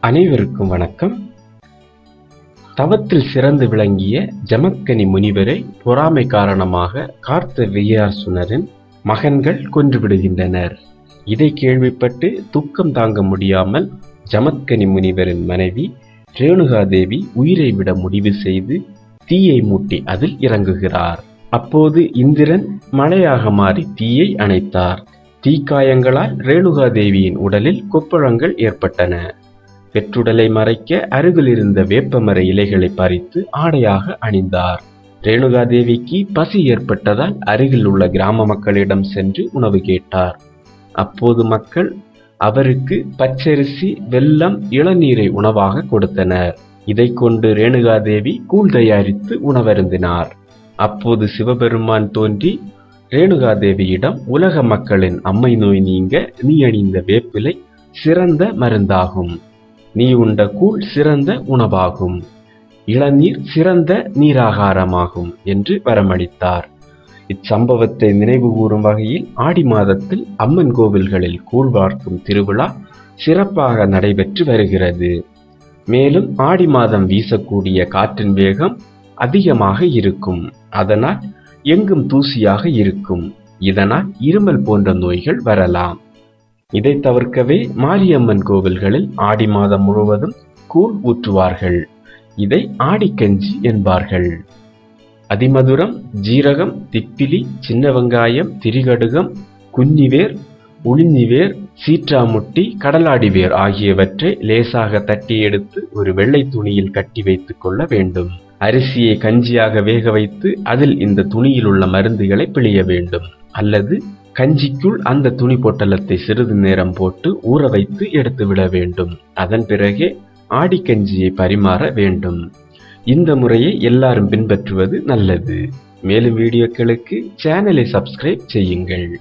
அனைவருக்கும் வணக்கம். தவத்தில் சிறந்து விளங்கிய ஜமக்கனி முனிவரை பொறாமை காரணமாக கார்த்த வியாசுனரின் மகன்கள் கொன்றுவிடுகின்றனர் இதை கேள்விப்பட்டு துக்கம் தாங்க முடியாமல் ஜமத்கனி முனிவரின் மனைவி ரேணுகாதேவி உயிரை விட முடிவு செய்து தீயை மூட்டி அதில் இறங்குகிறார். அப்போது இந்திரன் மழையாக மாறி தீயை அணைத்தார். தீக்காயங்களால் ரேணுகாதேவியின் உடலில் கொப்பளங்கள் ஏற்பட்டன. பெற்றுடலை மறைக்க அருகில் இருந்த வேப்பமர இலைகளை பறித்து ஆடையாக அணிந்தார். ரேணுகாதேவிக்கு பசி ஏற்பட்டதால் அருகில் உள்ள கிராம மக்களிடம் சென்று உணவு கேட்டார். அப்போது மக்கள் அவருக்கு பச்சரிசி வெல்லம் இளநீரை உணவாக கொடுத்தனர். இதை கொண்டு ரேணுகாதேவி கூழ் தயாரித்து உணவருந்தினார். அப்போது சிவபெருமான் தோன்றி ரேணுகாதேவியிடம் உலக மக்களின் அம்மை நோய் நீங்க நீ அணிந்த வேப்பிலை சிறந்த மருந்தாகும். நீ உண்ட கூழ் சிறந்த உணவாகும். இளநீர் சிறந்த நீராகாரமாகும் என்று வரமளித்தார். இச்சம்பவத்தை நினைவு கூறும் வகையில் ஆடி மாதத்தில் அம்மன் கோவில்களில் கூழ் வார்க்கும் திருவிழா சிறப்பாக நடைபெற்று வருகிறது. மேலும் ஆடி மாதம் வீசக்கூடிய காற்றின் வேகம் அதிகமாக இருக்கும். அதனால் எங்கும் தூசியாக இருக்கும். இதனால் இருமல் போன்ற நோய்கள் வரலாம். இதை தவிர்க்கவே மாரியம்மன் கோவில்களில் ஆடி மாதம் முழுவதும் கூழ் ஊற்றுவார்கள். இதை ஆடிக்கஞ்சி என்பார்கள். அதிமதுரம் ஜீரகம் திப்பிலி சின்ன வெங்காயம் திரிகடுகம் குஞ்சிவேர் உளிஞ்சிவேர் சீற்றாமுட்டி கடலாடிவேர் ஆகியவற்றை லேசாக தட்டி எடுத்து ஒரு வெள்ளை துணியில் கட்டி வைத்துக் கொள்ள வேண்டும். அரிசியை கஞ்சியாக வேக வைத்து அதில் இந்த துணியில் உள்ள மருந்துகளை பிழிய வேண்டும். அல்லது கஞ்சிக்குள் அந்த துணி பொட்டலத்தை சிறிது நேரம் போட்டு ஊற வைத்து எடுத்து விட வேண்டும். அதன் பிறகே ஆடிக்கஞ்சியை பரிமாற வேண்டும். இந்த முறையை எல்லாரும் பின்பற்றுவது நல்லது. மேலும் வீடியோக்களுக்கு சேனலை சப்ஸ்கிரைப் செய்யுங்கள்.